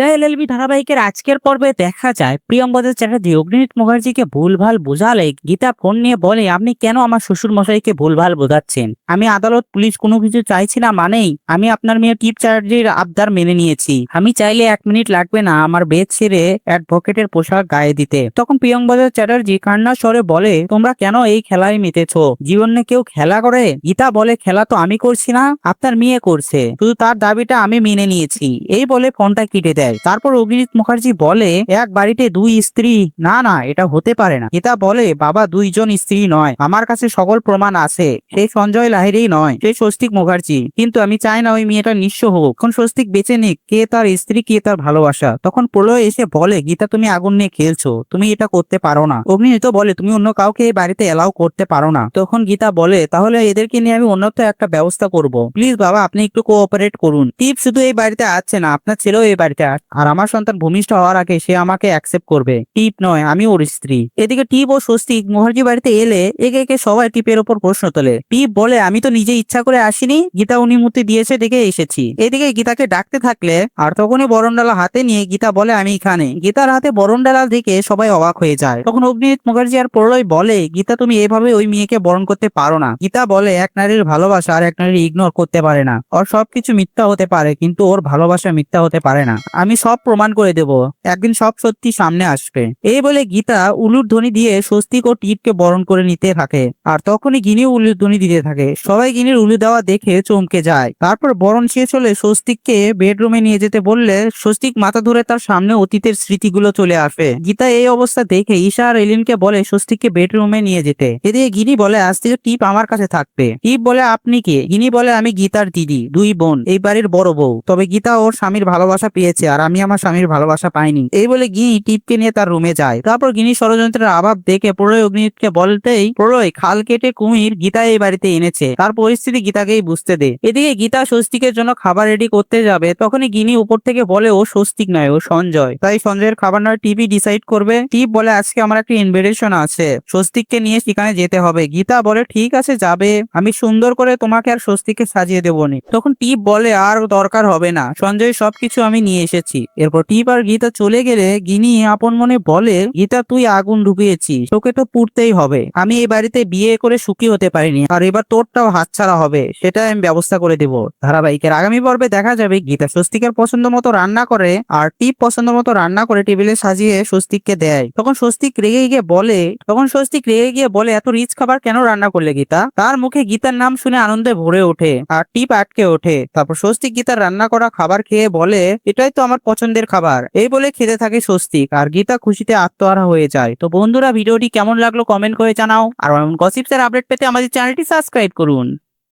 তাই এলএলবি ধারাবাহিকের আজকের পর্বে দেখা যায় প্রিয়ঙ্বদা চ্যাটার্জি অগ্নিমিত মুখার্জিকে ভুলভাল বোঝালে গীতা ফোন নিয়ে বলে, আপনি কেন আমার শ্বশুর মশাইকে ভুলভাল বোঝাচ্ছেন? আমি আদালত, পুলিশ কোনো কিছু চাইছি না মানেই আমি আপনার মেয়ে টিপ চ্যাটার্জির আবদার মেনে নিয়েছি। আমি চাইলে এক মিনিট লাগবে না আমার বেদ ছেড়ে অ্যাডভোকেটের পোশাক গায়ে দিতে। তখন প্রিয়ঙ্বদা চ্যাটার্জি কান্না স্বরে বলে, তোমরা কেন এই খেলায় মেতেছো? জীবনে কেউ খেলা করে? গীতা বলে, খেলা তো আমি করছি না, আপনার মেয়ে করছে। শুধু তার দাবিটা আমি মেনে নিয়েছি। এই বলে ফোনটা কেটে দেয়। তারপর অগ্নিজিৎ মুখার্জি বলে, এক বাড়িতে দুই স্ত্রী। না না, এটা হতে পারে না। গীতা বলে, বাবা দুইজন স্ত্রী নয়। আমার কাছে সকল প্রমাণ আছে। সেই সঞ্জয় লাহিড়ি নয় সেই স্বস্তিক মুখার্জি। কিন্তু আমি চাই না ওই মেয়েটা নিঃস্ব হোক। এখন স্বস্তিক বেঁচে নিক। কে তার স্ত্রী, কে তার ভালোবাসা? তখন প্রলয় এসে বলে, গীতা, তুমি আগুন নিয়ে খেলছো। তুমি এটা করতে পারো না। অগ্নিজিৎ বলে, তুমি অন্য কাউকে এই বাড়িতে এলাও করতে পারো না। তখন গীতা বলে, তাহলে এদেরকে নিয়ে আমি অন্যত্র একটা ব্যবস্থা করব। প্লিজ বাবা, আপনি একটু কোঅপারেট করুন। টিপ শুধু এই বাড়িতে আসছে না। আপনার ছেলেও এই বাড়িতে আর আমার সন্তান ভূমিষ্ঠ হওয়ার আগে সে আমাকে অ্যাকসেপ্ট করবে। টিপ নয় আমি ওর স্ত্রী। এদিকে টিপ ও স্বস্তিক মুখার্জি বাড়িতে এলে একে একে সবাই টিপের ওপর প্রশ্ন তোলে। টিপ বলে, আমি তো নিজে ইচ্ছা করে আসিনি, গীতা অনুমতি দিয়েছে দেখে এসেছি। এদিকে গীতাকে ডাকতে থাকলে আর তখনই বরণডালা হাতে নিয়ে গীতা বলে, আমি এখানে। গীতার হাতে বরণডালা দেখে সবাই অবাক হয়ে যায়। তখন অগ্নিজিৎ মুখার্জি আর প্রলয় বলে, গীতা, তুমি এভাবে ওই মেয়েকে বরণ করতে পারো না। গীতা বলে, এক নারীর ভালোবাসা আর এক নারী ইগনোর করতে পারে না। ওর সবকিছু মিথ্যা হতে পারে, কিন্তু ওর ভালোবাসা মিথ্যা হতে পারে না। আমি সব প্রমাণ করে দেব। একদিন সব সত্যি সামনে আসবে। এই বলে গীতা উলুর ধ্বনি দিয়ে স্বস্তিক ও টিপকে বরণ করে নিতে থাকে। আর তখনই গিনি উলুর ধ্বনি দিতে থাকে। সবাই গিনির উলু দেওয়া দেখে চমকে যায়। তারপর বরণ শেষ হলে স্বস্তিককে বেডরুমে নিয়ে যেতে বললে স্বস্তিক মাথা ধরে তার সামনে অতীতের স্মৃতিগুলো চলে আসে। গীতা এই অবস্থা দেখে ঈশা আর এলিনকে বলে স্বস্তিককে বেডরুমে নিয়ে যেতে। এদিকে গিনি বলে, আজ থেকে টিপ আমার কাছে থাকবে। টিপ বলে, আপনি কে? গিনি বলে, আমি গীতার দিদি, দুই বোন, এই বাড়ির বড় বউ। তবে গীতা ওর স্বামীর ভালোবাসা পেয়েছে আর আমি আমার স্বামীর ভালোবাসা পাইনি। এই বলে গিনি টিপকে নিয়ে তার রুমে যায়। তারপর গিনি ষড়যন্ত্রের অভাব দেখে প্রলয় অগ্নিকে বলতেই প্রলয় খাল কেটে কুমির গীতা এই বাড়িতে এনেছে। তার পরিস্থিতি গীতাকেই বুঝতে দে। এদিকে গীতা স্বস্তিকের জন্য খাবার রেডি করতে যাবে। তখনই গিনি উপর থেকে বলে, ও স্বস্তিক নয়, ও সঞ্জয়। তাই সঞ্জয়ের খাবার নয় টিভি ডিসাইড করবে। টিপ বলে, আজকে আমার একটা ইনভিটেশন আছে। স্বস্তিককে নিয়ে সেখানে যেতে হবে। গীতা বলে, ঠিক আছে, যাবে। আমি সুন্দর করে তোমাকে আর স্বস্তিককে সাজিয়ে দেবো তখন টিপ বলে, আর দরকার হবে না। সঞ্জয় সবকিছু আমি নিয়ে এসেছি। এরপর টিপ আর গীতা চলে গেলে গিনি আপন মনে বলে, গীতা, তুই আগুন ডুবিয়েছিস তোকে তো পুড়তেই হবে। আমি এই বাড়িতে বিয়ে করে সুখী হতে পারিনি, আর এবার তোরটাও হাতছাড়া হবে। সেটা আমি ব্যবস্থা করে দেব। ধারাবাহিকের আগামী পর্বে দেখা যাবে গীতা স্বস্তিকের পছন্দ মতো রান্না করে, আর টিপ পছন্দ মতো রান্না করে টেবিলে সাজিয়ে স্বস্তিককে দেয়। তখন স্বস্তিক রেগে গিয়ে বলে, তখন স্বস্তিক রেগে গিয়ে বলে, এত রিচ খাবার কেন রান্না করলে গীতা? তার মুখে গীতার নাম শুনে আনন্দে ভরে ওঠে, আর টিপ আটকে ওঠে। তারপর স্বস্তিক গীতার রান্না করা খাবার খেয়ে বলে, এটাই তো আমার পছন্দের খাবার। এই বলে খেতে থাকে স্বস্তিক, আর গীতা খুশিতে আত্মহারা হয়ে যায়। তো বন্ধুরা, ভিডিওটি কেমন লাগল কমেন্ট করে জানাও। আর গসিপসের আপডেট পেতে আমাদের চ্যানেলটি সাবস্ক্রাইব করুন।